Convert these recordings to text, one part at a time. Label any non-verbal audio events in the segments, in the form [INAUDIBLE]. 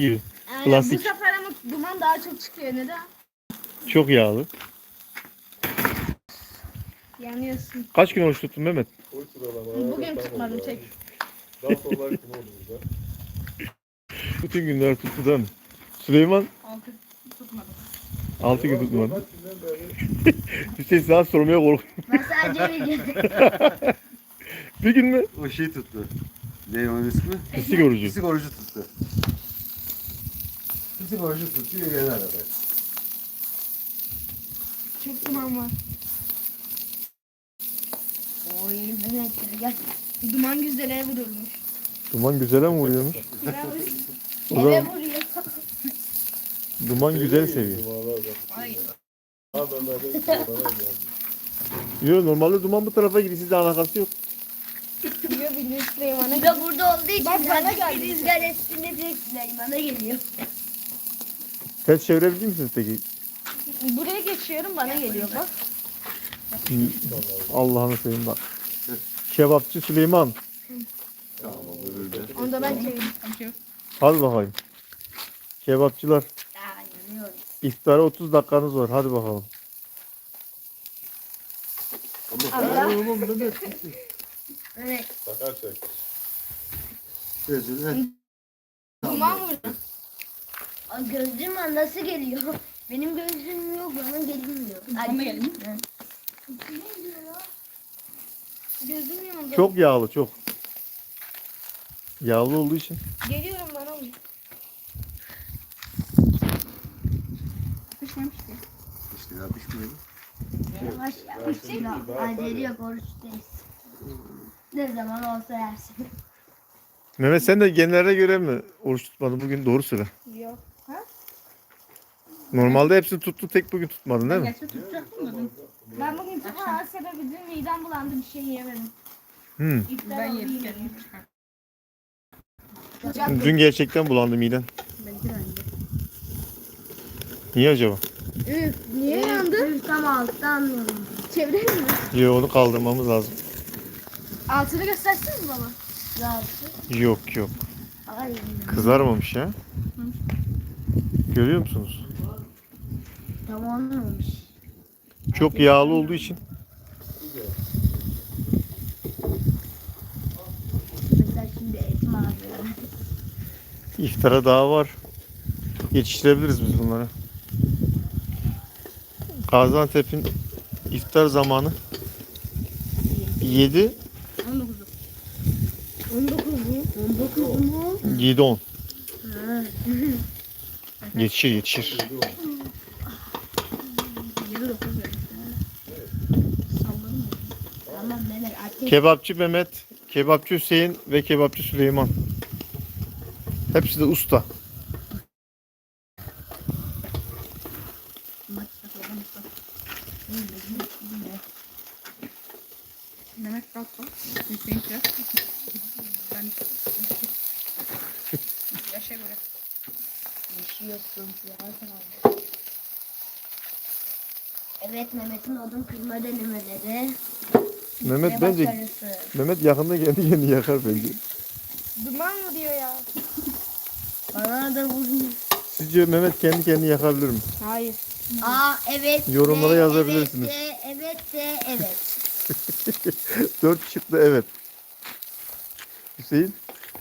gibi. Aynen, Klasik. Bu sefer ama duman daha çok çıkıyor. Neden? Çok yağlı. Yanıyorsun. Kaç gün oruç tuttun Mehmet? Bugün tutmadım tek. Daha sonra kim oldu burada? Bütün günler tuttu değil mi? Süleyman Altı tutmadım. 6 gün tutmadı. Kaç günden [LAUGHS] beri? Hüseyin sana sormaya korkuyorum. Ben sadece bir gün. [LAUGHS] Bir gün mü? O şey tuttu. Ne onun ismi? Pislik orucu. Pislik orucu tuttu. Pislik orucu tuttu yürüyen arada. Çok duman var. Oy Mehmet gel. Duman güzele vurulmuş. Duman güzele mi vuruyormuş? O Eve zaman vuruyor. duman güzel seviyor. Dumanlar da. Hayır. Ha ben de dumanlar geldi. Yok normalde duman bu tarafa gidiyor. Sizde alakası yok. Diyor bilir Süleyman'a. Bir de burada olduğu için Bak bana zaten geldi. bir rüzgar esinde direkt Süleyman'a geliyor. Ters çevirebilir misiniz peki? Buraya geçiyorum bana geliyor bak. Allah'ını seveyim bak. Kebapçı Süleyman. Onu da ben çevireyim. Şey. Hadi bakayım. Kebapçılar. İftara 30 dakikanız var. Hadi bakalım. Evet. Gözünü. heh. Duman vurdu. Gözlüğüm var, nasıl geliyor? [LAUGHS] Benim gözlüğüm yok bana gelmiyor. Bana gelin. Gözüm yandı. Çok yağlı çok. Yağlı olduğu için. Geliyorum bana vur. Pişmemiş ki. İşte ya pişmiyor. Yavaş yavaş. Ya, Acele yok oruçtayız. Ne zaman olsa yersin. Mehmet sen de genellere göre mi oruç tutmadın bugün? Doğru söyle. Normalde hepsini tuttu tek bugün tutmadın değil mi? Gerçi tutacaktım da dün. Ben bugün tutma sebebi dün midem bulandı bir şey yiyemedim. Hmm. İftar Ben oldu yedim. Dün gerçekten bulandı miden. Belki de önce. Niye acaba? Üf, niye yandı? Üf, Tam altta anlıyorum. Çevireyim mi? Yok onu kaldırmamız lazım. Altını göstersene baba. Rahatsız. Yok yok. Ay. Kızarmamış ya. Görüyor musunuz? Tam olmamış. Çok yağlı olduğu için. Mesela şimdi et mi alıyor? İftara daha var. Yetiştirebiliriz biz bunları. Gaziantep'in iftar zamanı 7 19'u. 19 mu? 19 mu? 7 10. Yetişir yetişir. 29 vermiş. Sallarım ya. Tamam Mehmet ateş. Kebapçı Mehmet, kebapçı Hüseyin ve kebapçı Süleyman. Hepsi de usta. Bak sakladım usta. Mehmet kalktı. Hüseyin çırak. Ben Yaşa göre. Yaşıyorsun zaten abi. Evet Mehmet'in odun kırma denemeleri. Mehmet ve bence başarısı. Mehmet yakında kendi kendini yakar bence. Duman mı diyor ya? Bana da vuruyor. Sizce Mehmet kendi kendini yakabilir mi? Hayır. Aa evet. Yorumlara de, yazabilirsiniz. Evet de, evet de, evet. [LAUGHS] 4 çıktı evet. Hüseyin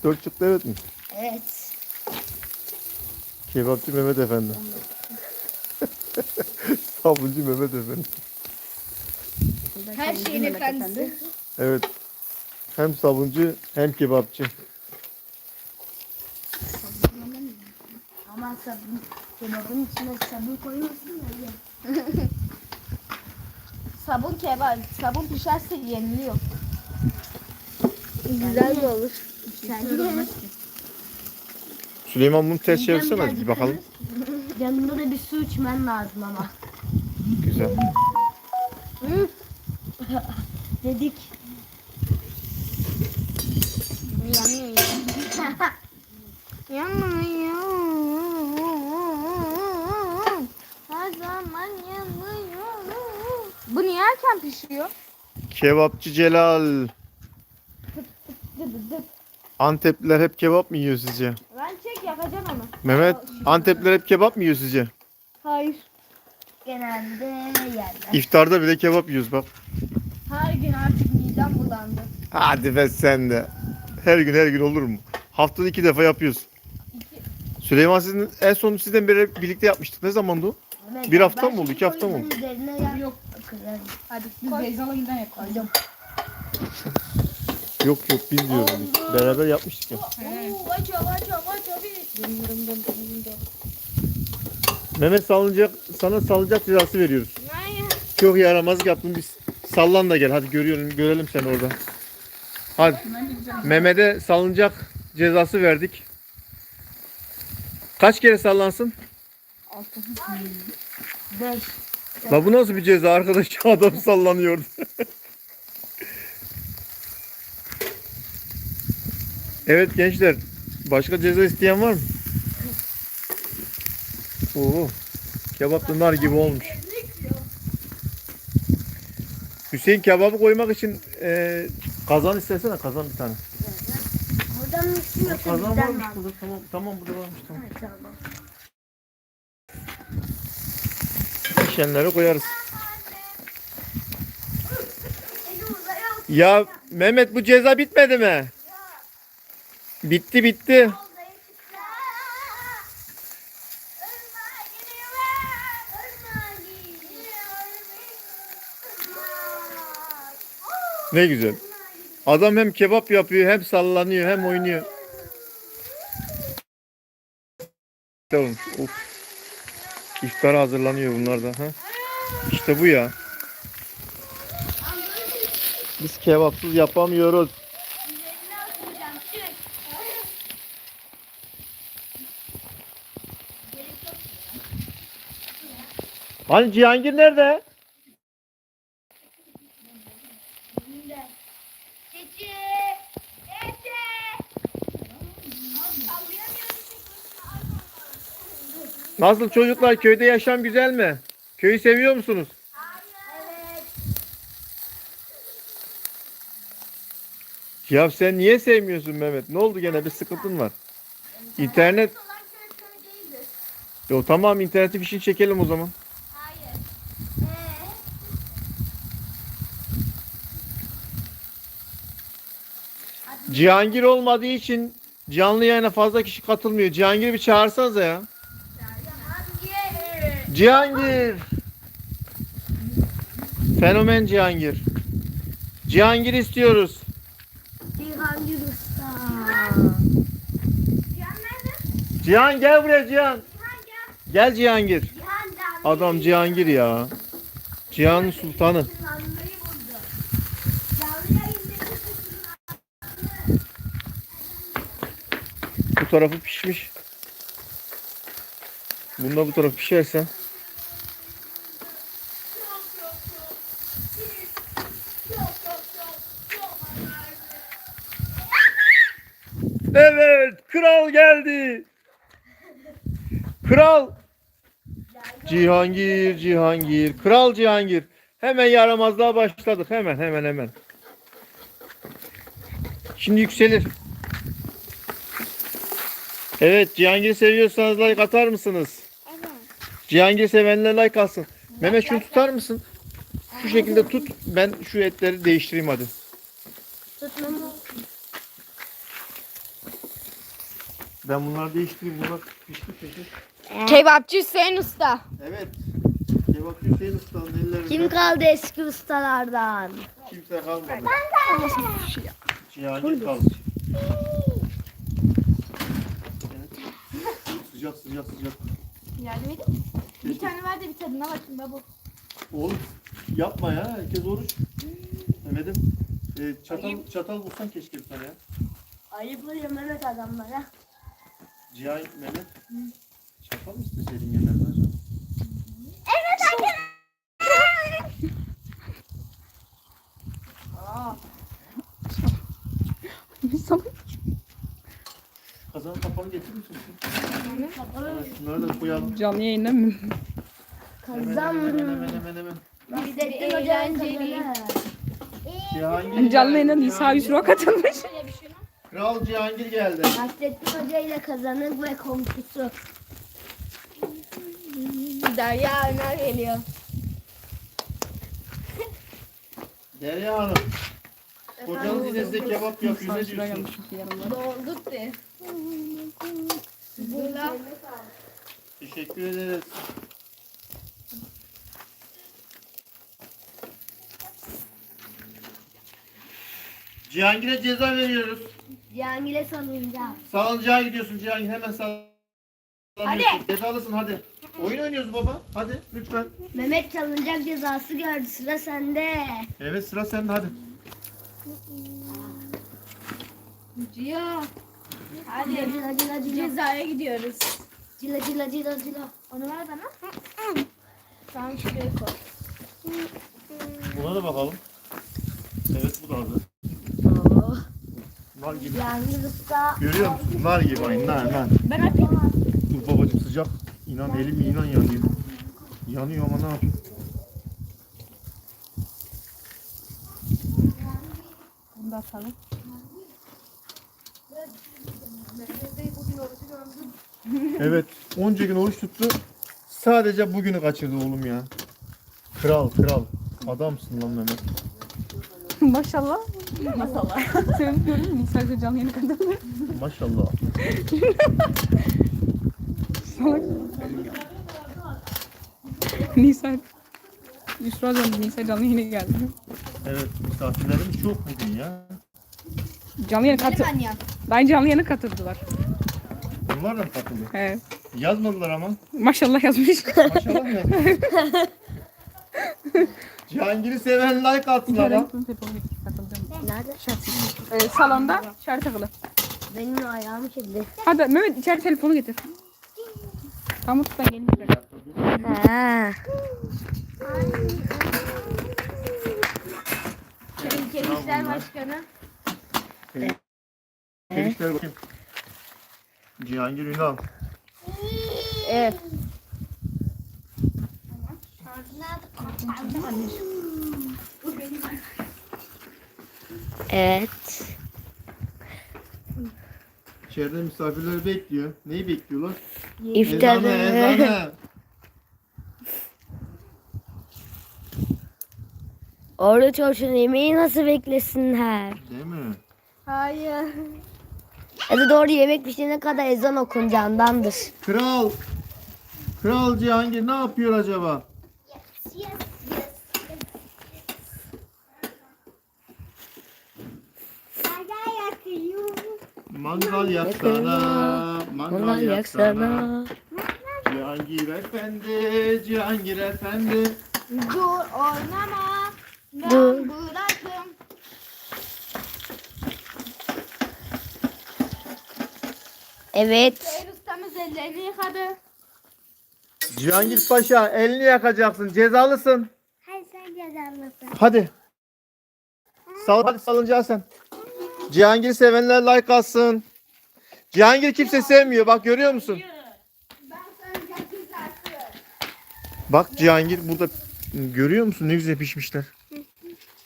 4 çıktı evet mi? Evet. Kebapçı Mehmet Efendi. Sabuncu [LAUGHS] Mehmet Efendi. Her şeyin efendisi. Evet. Hem sabuncu hem kebapçı. Ama sabun, kebabın içine sabun koymasın ya. [LAUGHS] Sabun kebap. Sabun pişerse yeniliyor. Güzel mi olur? Sen de. Süleyman bunu ters çevirsene bir bakalım. Yanında da bir su içmen lazım ama. Güzel. Dedik. Yanıyor ya. Yanıyor. Her zaman yanıyor. Bu niye erken pişiyor? Kebapçı Celal. Antepliler hep kebap mı yiyor sizce? Ben çek yapacağım ama. Mehmet Antepler hep kebap mı yiyor sizce? Hayır. Genelde yerler. İftarda bile kebap yiyoruz bak. Her gün artık midem bulandı. Hadi be sen de. Her gün her gün olur mu? Haftada iki defa yapıyoruz. Süleyman sizin en son sizden beri birlikte yapmıştık. Ne zamandı o? Mehmet, Bir hafta ben mı oldu, iki hafta mı oldu? Üzerine. Yok. Kırarım. Hadi biz Beyza'la giden yapalım. Yok yok biz diyoruz biz. Beraber yapmıştık ya. He. Oo, aç aç aç aç abi. Mehmet salınacak, sana salınacak cezası veriyoruz. Hayır. Çok yaramazlık yaptın biz. Sallan da gel hadi görüyorum görelim seni orada. Hadi. Mehmet'e salınacak cezası verdik. Kaç kere sallansın? Altı. Beş. La bu nasıl bir ceza arkadaş? [LAUGHS] Adam sallanıyordu. evet gençler. Başka ceza isteyen var mı? Oo. Kebap da nar gibi olmuş. Hüseyin kebabı koymak için e, kazan istesene kazan bir tane. Buradan mı yoksa Kazan bizden varmış mi? burada tamam tamam burada varmış tamam. Ha, Tamam. Pişenleri koyarız. Ya Mehmet bu ceza bitmedi mi? Bitti bitti. Ne güzel. Adam hem kebap yapıyor hem sallanıyor hem oynuyor. Tamam. Of. İftara hazırlanıyor bunlar da. Ha? İşte bu ya. Biz kebapsız yapamıyoruz. Hani Cihangir nerede? Nasıl çocuklar köyde yaşam güzel mi? Köyü seviyor musunuz? Ya sen niye sevmiyorsun Mehmet? Ne oldu gene bir sıkıntın var? İnternet. Yo tamam interneti fişini çekelim o zaman. Cihangir olmadığı için canlı yayına fazla kişi katılmıyor. Cihangir'i bir çağırsanıza ya. Cihangir. Fenomen Cihangir. Cihangir istiyoruz. Cihangir Usta. Cihan gel buraya Cihan. Gel Cihangir. Adam Cihangir ya. Cihan'ın sultanı. Bu tarafı pişmiş. Bunda bu taraf pişerse. Evet, kral geldi. Kral. Cihangir, Cihangir, Kral Cihangir. Hemen yaramazlığa başladık. Hemen, hemen, hemen. Şimdi yükselir. Evet, Cihangir seviyorsanız like atar mısınız? Cihangir sevenler like alsın. Mehmet şunu tutar mısın? Şu şekilde tut. Ben şu etleri değiştireyim hadi. Ben bunları değiştireyim. Bunlar pişti peki. Kebapçı Hüseyin Usta. Evet. Kebapçı Hüseyin Usta'nın ellerinde Kim kaldı eski ustalardan? kimse kalmadı. Cihangir kaldı. Evet. Sıcak sıcak sıcak. Yardım edin. Bir tane ver de bir tadına bakayım babu. Oğlum yapma ya. Herkes oruç. Mehmet'im e, çatal, çatal bulsan keşke bir tane ya. Ayıplıyor Mehmet adamlara. Cihan Mehmet. Çatal mı isteseydin yemeğini acaba? Kazanın kapağını getirir misin? Evet, Şunları da koyalım. Canlı yayında mı? Hemen hemen hemen hemen hemen. Eğlenceli. Cihangir Canlı yayında geldi, Nisa. Yusuf'a katılmış. Şöyle bir şey. Kral Cihangir geldi. Nasrettin Hoca ile kazanır ve komşusu. Derya Öner geliyor. Derya Hanım. Kocanız yine size kebap yapıyor. Ne diyorsunuz? Dolduk de. Burada Teşekkür ederiz. Cihangir'e ceza veriyoruz. Cihangir'e salınacağım. Salıncağa gidiyorsun Cihangir. Hemen sallanıyorsun. Hadi. Cezalısın hadi. Oyun oynuyoruz baba. Hadi lütfen. Mehmet çalınacak cezası gördü. Sıra sende. Evet sıra sende hadi. Cia. Hadi. Cila cila cila. Cezaya gidiyoruz. Cila cila cila cila. Onu ver bana. Tamam şuraya koy. Buna da bakalım. Evet bu da hazır. Nar gibi. Görüyor musun? Nar gibi aynı nar nar. Ben yapayım. Dur babacım sıcak. İnan elim inan yanıyor. Yanıyor ama ne yapayım? Bunu da atalım. Evet. Onca gün oruç tuttu. Sadece bugünü kaçırdı oğlum ya. Kral kral. Adamsın lan Mehmet. [LAUGHS] Maşallah. Maşallah. Sen gördün mü? Sadece canlı yeni kadın. Maşallah. Salak. Nisa. Yusra döndü. Nisa canlı yeni geldi. Evet misafirlerimiz çok bugün ya. Canlı yeni katı. Ben canlı yeni katıldılar. Onlar da mı katıldı? Evet. Yazmadılar ama. Maşallah yazmış. Maşallah mı yazmış? [LAUGHS] Cihangir'i seven like atsın ama. Nerede? Ee, salonda şarj takılı. Benim ayağım kirli. Hadi Mehmet içeri telefonu getir. Tamam geleyim. Ha. Tehlikeli İşler Başkanı. Gelişler bakayım. Cihangir Ünal. Evet. Evet. İçeride misafirleri bekliyor. Neyi bekliyorlar? Ezanı, İftarı. ezanı. Orada çocuğun yemeği nasıl beklesinler? Değil mi? Hayır. Ya da doğru yemek pişene kadar ezan okunacağındandır. Kral. Kral Cihangir ne yapıyor acaba? Mangal yaksana, mangal yaksana. Cihangir Efendi, Cihangir Efendi. Dur oynama. Ben Dur. bıraktım. Evet. Seyir ustamız ellerini yıkadı. Cihangir Paşa elini yakacaksın, cezalısın. Hayır sen cezalısın. Hadi. Sal, hadi salıncağı sen. Cihangir sevenler like atsın. Cihangir kimse sevmiyor. Bak görüyor musun? Bak Cihangir burada görüyor musun ne güzel pişmişler.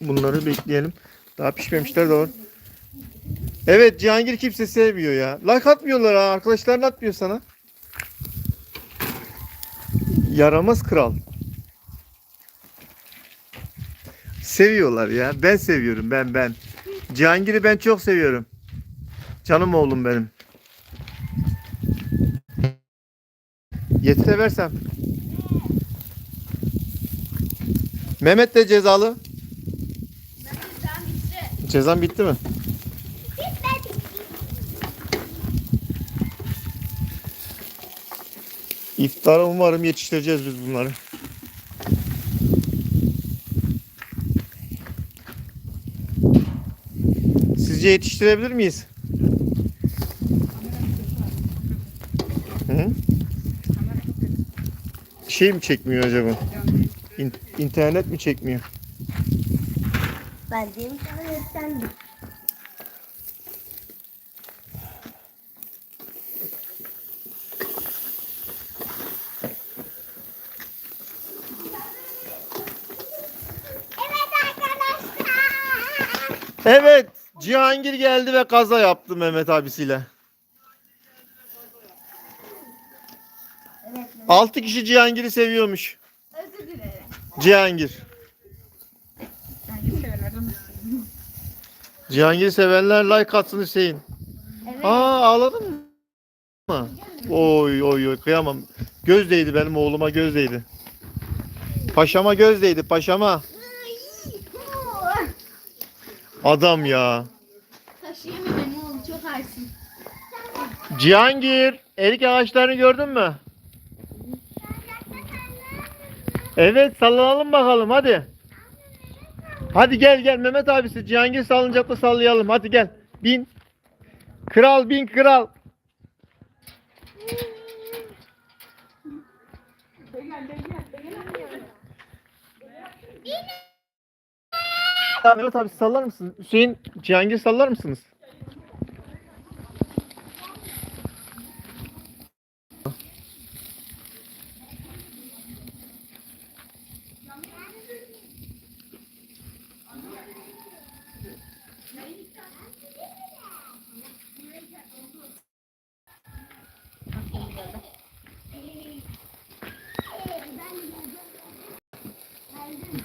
Bunları bekleyelim. Daha pişmemişler de var. Evet Cihangir kimse sevmiyor ya. Like atmıyorlar ha. Arkadaşların atmıyor sana. Yaramaz kral. Seviyorlar ya. Ben seviyorum ben ben. Cihangir'i ben çok seviyorum. Canım oğlum benim. Yetireversem. Mehmet de cezalı. Bitti. Cezan bitti mi? İftara umarım yetiştireceğiz biz bunları. Sizce yetiştirebilir miyiz? Hı? Şey mi çekmiyor acaba? İn- internet mi çekmiyor? Ben diyeyim sana yetsendim. Evet. Cihangir geldi ve kaza yaptı Mehmet abisiyle. Evet. 6 kişi Cihangir'i seviyormuş. Özür dilerim. Cihangir. Cihangir'i sevenler like atsın Hüseyin. Evet. Aa ağladın mı? Oy oy oy kıyamam. Göz değdi benim oğluma göz değdi. Paşama göz değdi paşama. Adam ya. Taşıyamıyor beni oğlum çok ağırsın. Cihangir, erik ağaçlarını gördün mü? Evet, sallanalım bakalım hadi. Hadi gel gel Mehmet abisi Cihangir salıncakla sallayalım. Hadi gel. Bin. Kral bin kral. Mehmet abi sallar mısın? Hüseyin Cihangir sallar mısınız?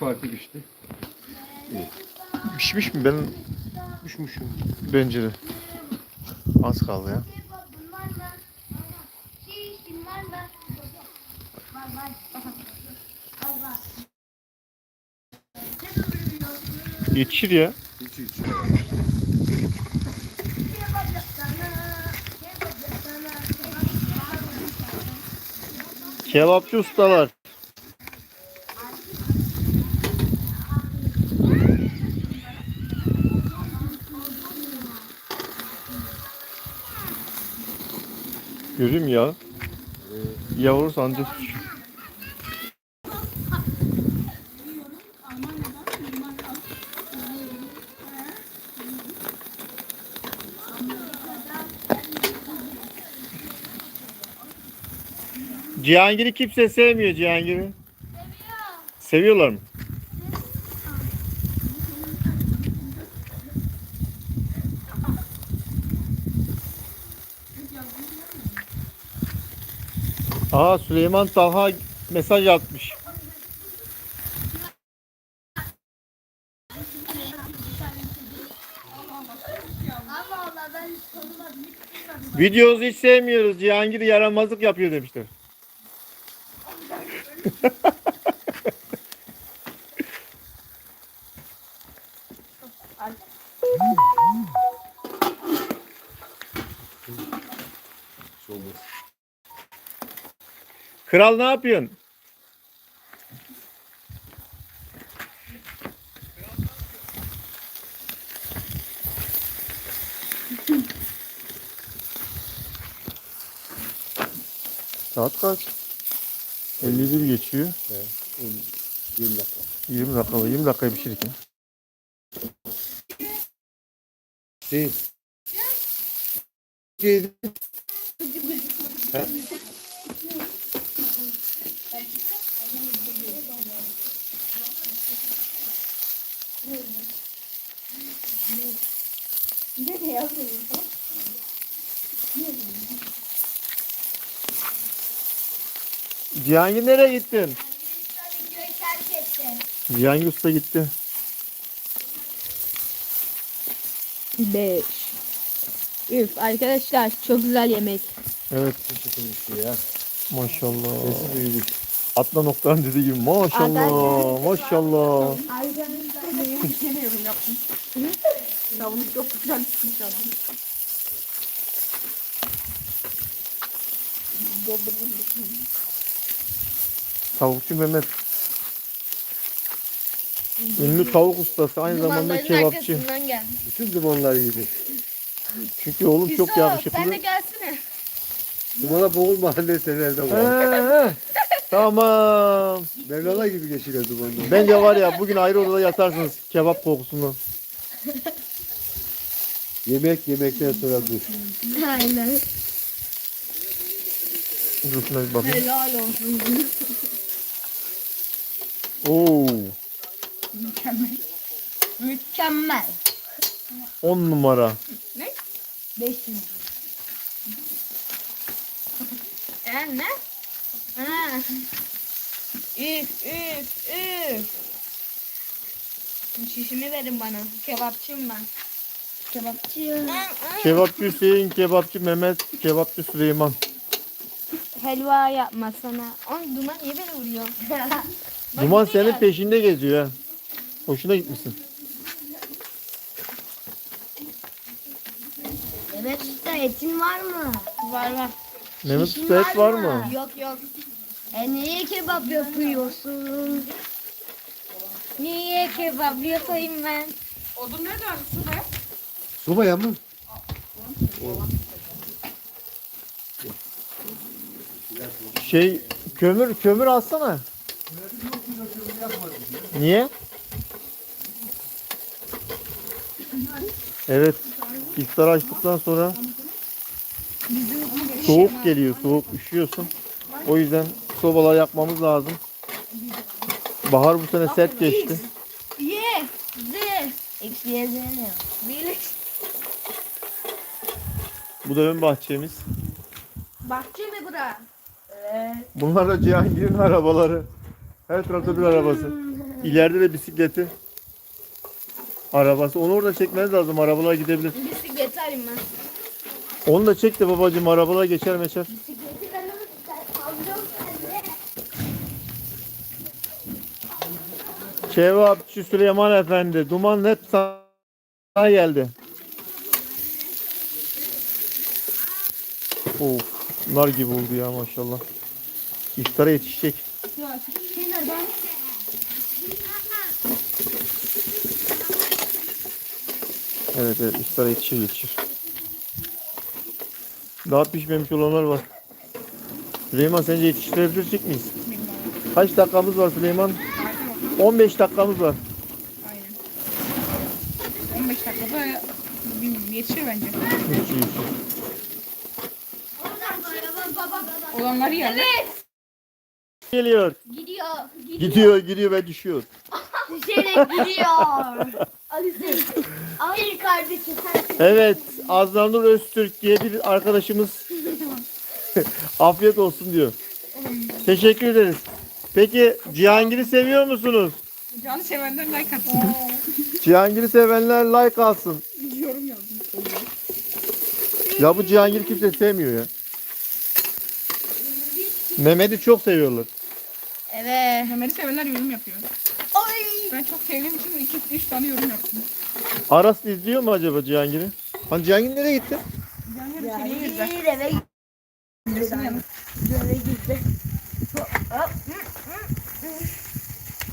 Parti pişti. Pişmiş mi? Ben Pişmişim. bence de. Az kaldı ya. Yetişir ya. Hiç. Kebapçı ustalar. Göreyim ya. Yavru sancı. Cihangir'i kimse sevmiyor Cihangir'i. Seviyorlar mı? Aa Süleyman Talha mesaj atmış. Videonuzu hiç sevmiyoruz. Cihangir yaramazlık yapıyor demişler. Kral ne yapıyorsun? Saat kaç? 51 geçiyor. 20 dakika. 20 dakika, 20 dakika pişirik ya. Şey. Şeydi. Cihangir nereye gittin? Cihangir Usta gitti. 5. Üf arkadaşlar çok güzel yemek. Evet ya. maşallah. Sesi büyüdük. Atla noktanın dediği gibi maşallah maşallah. Yemiyorum yaptım. Tavuk çok güzel pişmiş abi. Tavukçu Mehmet. Ünlü tavuk ustası aynı zamanda kebapçı. arkasından geldi. Bütün dumanlar yedik. Çünkü oğlum çok yakışıklı. Sen de gelsene. Dumana boğulma [LAUGHS] annelerde var. Ee, tamam. Mevlana gibi geçiyor dumanlar. Bence var ya bugün ayrı odada yatarsınız kebap kokusundan. Yemek yemekten sonra duş. Aynen. Dur şuna bir bakayım. Helal olsun. Oo. Mükemmel. Mükemmel. 10 numara. 500. Ee, ne? Ha. Üf üf üf. Şişimi verin bana. Kebapçıyım ben. Kebapçı. Kebapçı Hüseyin, kebapçı Mehmet, kebapçı Süleyman. Helva yapma sana. On duman niye beni vuruyor? [LAUGHS] Duman senin gel. peşinde geziyor ha. Hoşuna gitmişsin. Evet usta etin var mı? Var var. Mehmet Şişin Usta et var mı? Yok yok. E niye kebap yapıyorsun? Niye kebap yapayım ben? Odun nerede abi? Su be. Sobaya mı? Şey kömür kömür alsana. Niye? Evet. İftar açtıktan sonra soğuk geliyor. Soğuk üşüyorsun. O yüzden sobalar yakmamız lazım. Bahar bu sene sert geçti. Ye. Z. Eksi yazıyor. Birlik. Bu da ön bahçemiz. Bahçe mi bura? Bunlar da Cihangir'in arabaları. Her tarafta bir arabası. İleride de bisikleti. Arabası. Onu orada çekmeniz lazım. Arabalar gidebilir. Bisiklet alayım ben. Onu da çek de babacığım arabalar geçer meçer. Bisikleti ben alacağım sende. Kebapçı Süleyman Efendi. Duman hep sana geldi. Of. Nar gibi oldu ya maşallah. İftara yetişecek. Evet evet iftara yetişir yetişir. Daha pişmemiş olanlar var. Süleyman sence yetiştirebilecek miyiz? Kaç dakikamız var Süleyman? 15 dakikamız var. Aynen. 15 dakikada yetişir bence. Yetişir yetişir. Olanları yerler. Geliyor. Gidiyor. Gidiyor gidiyor ve düşüyor. [LAUGHS] Düşerek gidiyor. Alisin. Hayır kardeşim sen. Evet Aznanur Öztürk diye bir arkadaşımız [LAUGHS] afiyet olsun diyor. Teşekkür ederiz. Peki Cihangir'i seviyor musunuz? Canı sevenler like atsın. [LAUGHS] Cihangir'i sevenler like alsın. Yorum yazdım. Ya bu Cihangir kimse sevmiyor ya. Mehmet'i çok seviyorlar. Evet. Mehmet'i sevenler yorum yapıyor. Ben çok sevdiğim için 2-3 tane yorum yaptım. Aras izliyor mu acaba Cihangir'i? Hani Cihangir nereye gitti? Canlar içeriye girdi. Bir eve eve gitti.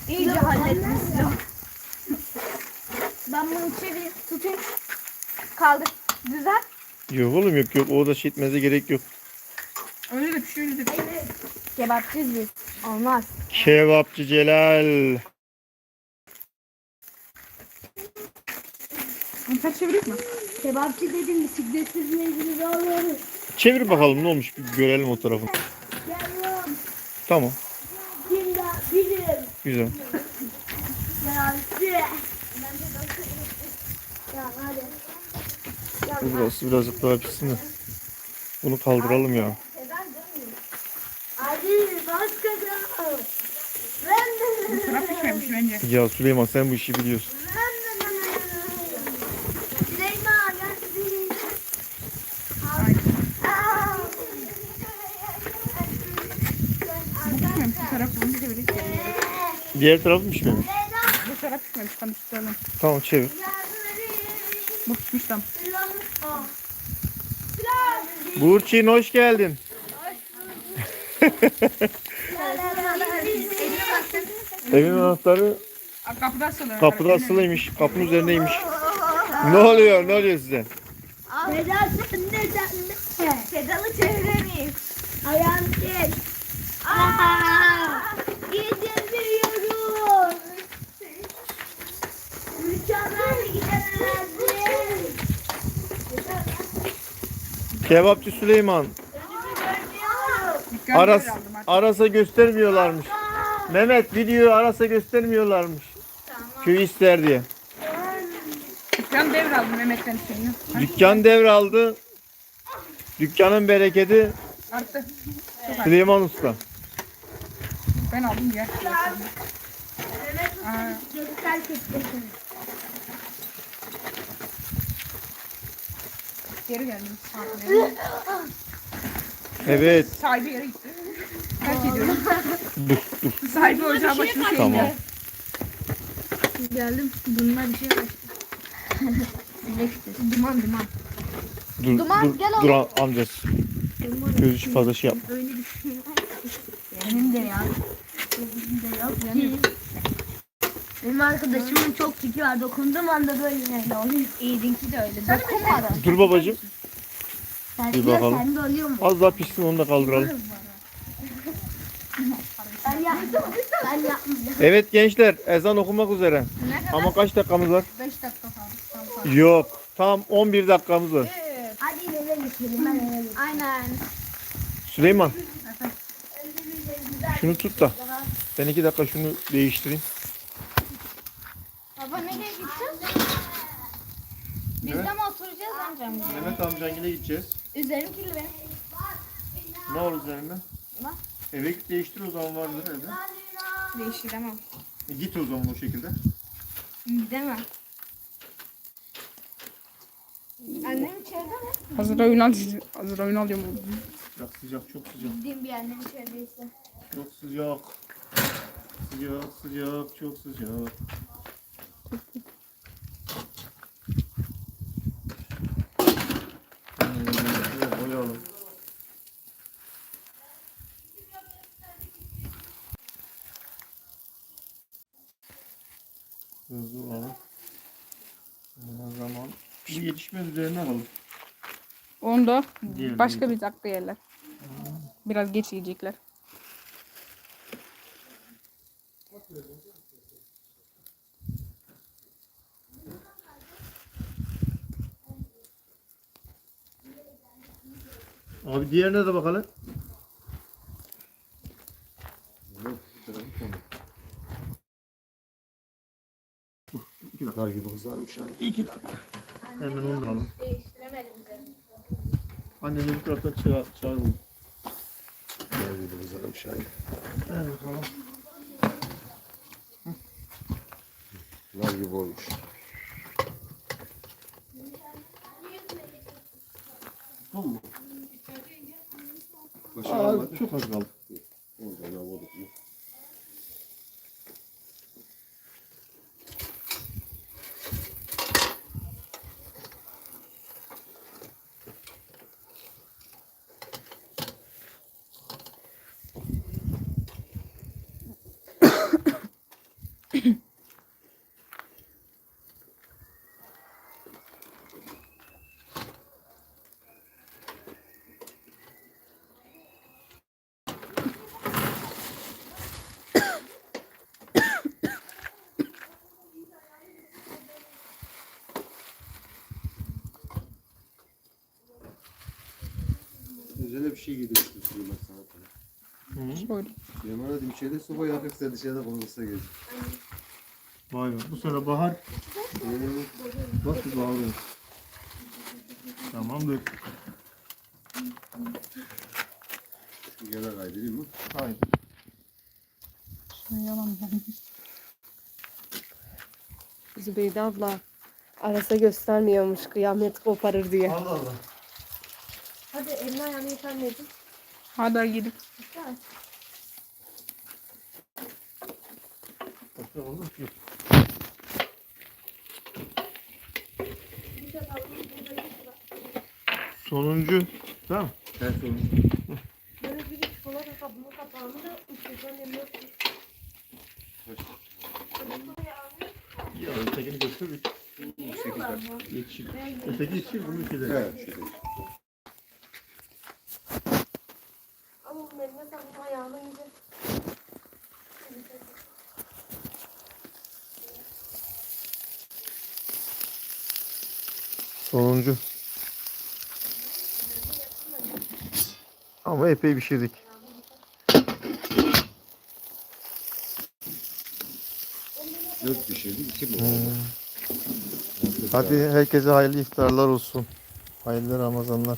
İyice halletmişsin. Ben bunu çevirip tutayım. Kaldır. Düzel. Yok oğlum yok yok. O da şey etmenize gerek yok. Öyle de pişiyor öyle de pişiyor. Kebapçıyız biz. Olmaz. Kebapçı Celal. Ters çevireyim mi? Kebapçı dedim bisikletsiz mecburi alıyorum. Çevir bakalım ne olmuş bir görelim o tarafı. Yavrum. Tamam. Kim ya? Bilim. Güzel. Kebapçı. Ya hadi. Dur Burası birazcık daha pişsin de. Bunu kaldıralım ya. Hadi bas pişmemiş bence. Ya Süleyman sen bu işi biliyorsun. Pişmemiş. Bu taraf bunu bir de böyle çevireyim. Diğer taraf mı pişmemiş? Bu taraf pişmemiş. Tam tutalım. Tamam çevir. Bu pişmiş tam. Burçin hoş geldin. Evin anahtarı Kapıda asılı. kapıda asılıymış. Kapının üzerindeymiş. Ne oluyor? Ne oluyor size? Pedal sende sende. Pedalı çeviremeyim. Ayağını çek. Aa, Gidemiyorum. Mükemmel gidemezsin. Kebapçı Süleyman. Aras, arasa göstermiyorlarmış. Mehmet videoyu arasa göstermiyorlarmış. Köyü ister diye. Dükkan devre aldım Mehmet'ten Hüseyin'i. Dükkan devraldı. Dükkanın bereketi Arttı. Süleyman Usta. Ben aldım kesin. geri geldim. Evet. Sahibi yere gitti. Terk ediyorum. [LAUGHS] Sahibi ocağa başını çekti. Tamam. Geldim. Bununla bir şey kaçtı. duman duman. Dur, Duman, dur, gel dur am- amcası. Gözü şu fazla şey yapma. Öyle düşünüyor. Benim de ya. Benim de yok. Benim, benim arkadaşımın çok tiki var. Dokunduğum anda böyle ne oluyor? İyidinki de öyle. Dokunmadı. Dur babacığım. Sen Bir bakalım. Sen de oluyor mu? Az daha pişsin onu da kaldıralım. Ben yapmayacağım. Evet gençler ezan okumak üzere. Ama kaç dakikamız var? 5 dakika kaldı. Yok. Tam 11 dakikamız var. Hadi eve geçelim. Ben eve. Aynen. Süleyman. Şunu tut da. Ben iki dakika şunu değiştireyim. Baba nereye gideceğiz? Biz de mi oturacağız amcam? Mehmet amcangile gideceğiz. Üzerim kirli benim. Ne olur üzerinde? Ne? Eve git değiştir o zaman vardır evde. Değiştiremem. E, git o zaman o şekilde. Gidemem. Annem içeride mi? Hazır oyun al. Hazır oyun alıyorum. Sıcak sıcak çok sıcak. Gideyim bir annem içerideyse. Çok sıcak. Sıcak sıcak çok sıcak. Hmm, şöyle koyalım. Hızlı olalım. O zaman yetişmez üzerine alalım. Onu da Diğerini başka bir dakika yerler. Biraz geç yiyecekler. Abi diğerine de bakalım. İki dakika. Kar gibi kızarmış yani. İki dakika. Hemen onu alalım. Değiştiremedim de. Annemi bu taraftan çağır, çağır bunu. Kar gibi kızarmış yani. Evet bakalım. Nar gibi olmuş. Tamam mı? Başa Aa, çok az kaldı. Üzerine bir şey giydirmiştim Süleyman sana. Şöyle. Süleyman dedim içeride soba yakıp dışarıda konuşsa gez. Vay be. Bu sene bahar. Bu bahar olmuş. Tamamdır. Gene kaydırayım mı? Haydi. Yalan. Zübeyde abla arasa göstermiyormuş kıyamet koparır diye. Allah Allah. Hadi elini ayağını yıkanmadın. Hadi gidip. Mu? Yok. Sonuncu. Tamam mı? Ben sonra. Böyle bir çikolata kabının kapağını da üstünden yemiyor. Ya ötekini götür bir. Yetişir. Öteki yetişir bunu ülkede. Evet. Ama epey bir şeydik. Dört pişirdik, iki mi oldu? Hadi herkese hayırlı iftarlar olsun. Hayırlı Ramazanlar.